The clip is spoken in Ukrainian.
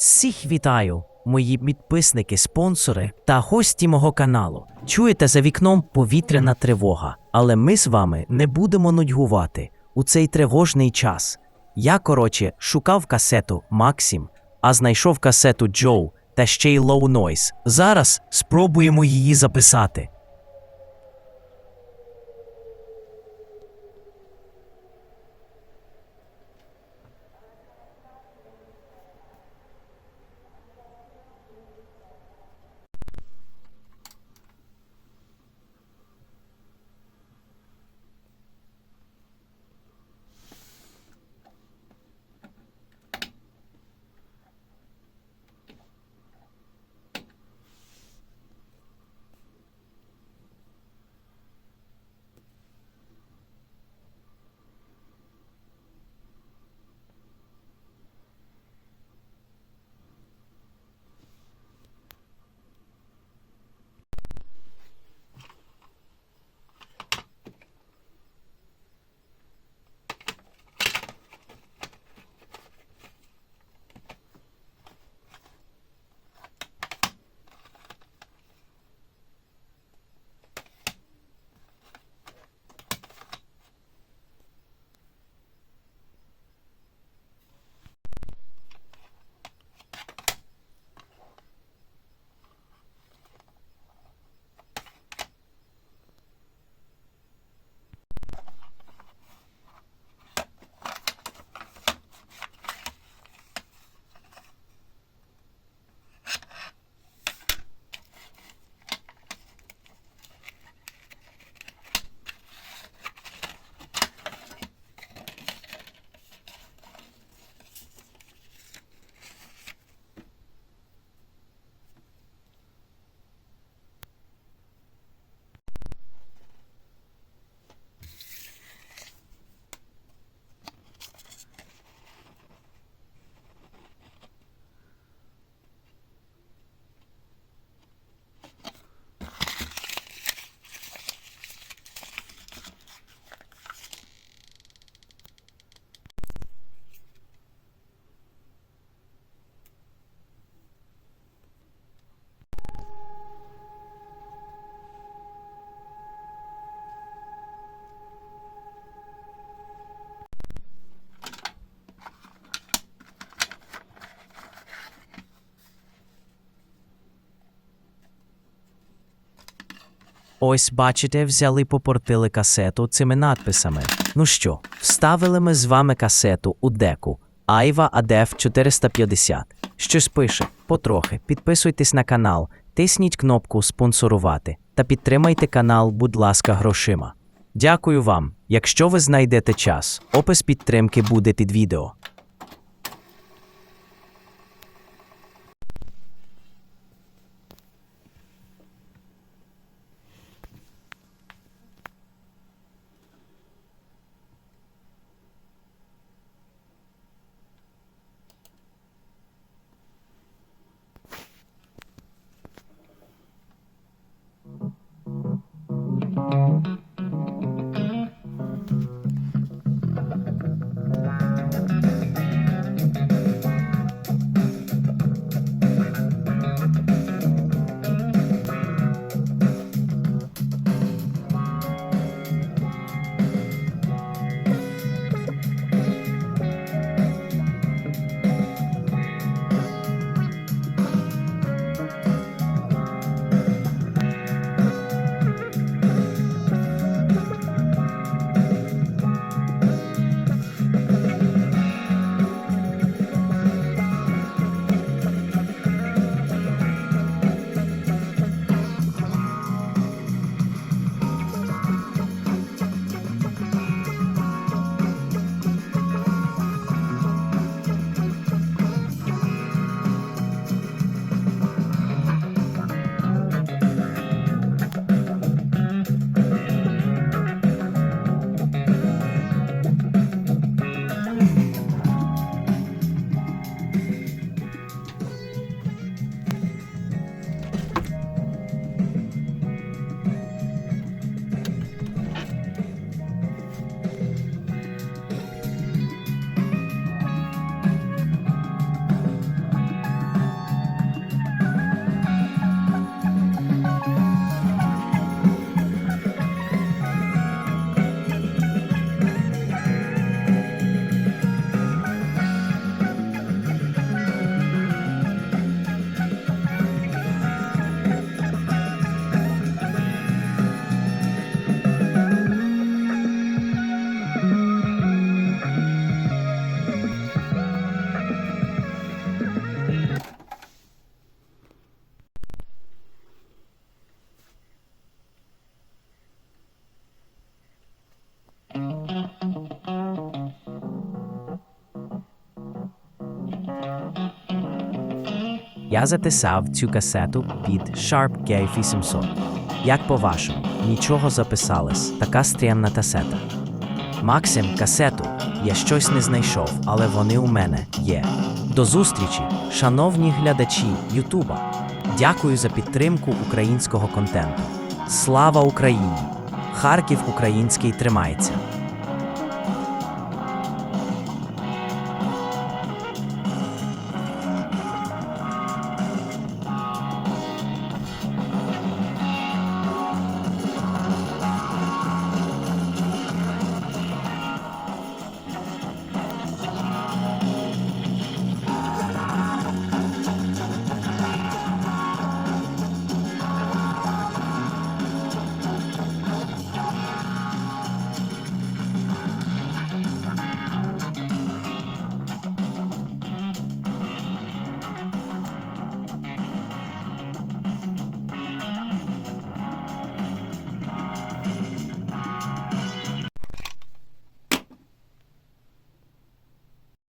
Всіх вітаю, мої підписники, спонсори та гості мого каналу. Чуєте за вікном повітряна тривога, але ми з вами не будемо нудьгувати у цей тривожний час. Я, коротше, шукав касету Максим, а знайшов касету Джоу та ще й Low Noise. Зараз спробуємо її записати. Ось, бачите, взяли попортили касету цими надписами. Ну що, вставили ми з вами касету у деку Айва ADF 450. Щось пише, потрохи. Підписуйтесь на канал, тисніть кнопку спонсорувати та підтримайте канал, будь ласка, грошима. Дякую вам. Якщо ви знайдете час, опис підтримки буде під відео. Я затисав цю касету під Sharp G800. Як по-вашому, нічого записалось, така стрімна касета. Максим, касету. Я щось не знайшов, але вони у мене є. До зустрічі, шановні глядачі Ютуба. Дякую за підтримку українського контенту. Слава Україні! Харків український тримається.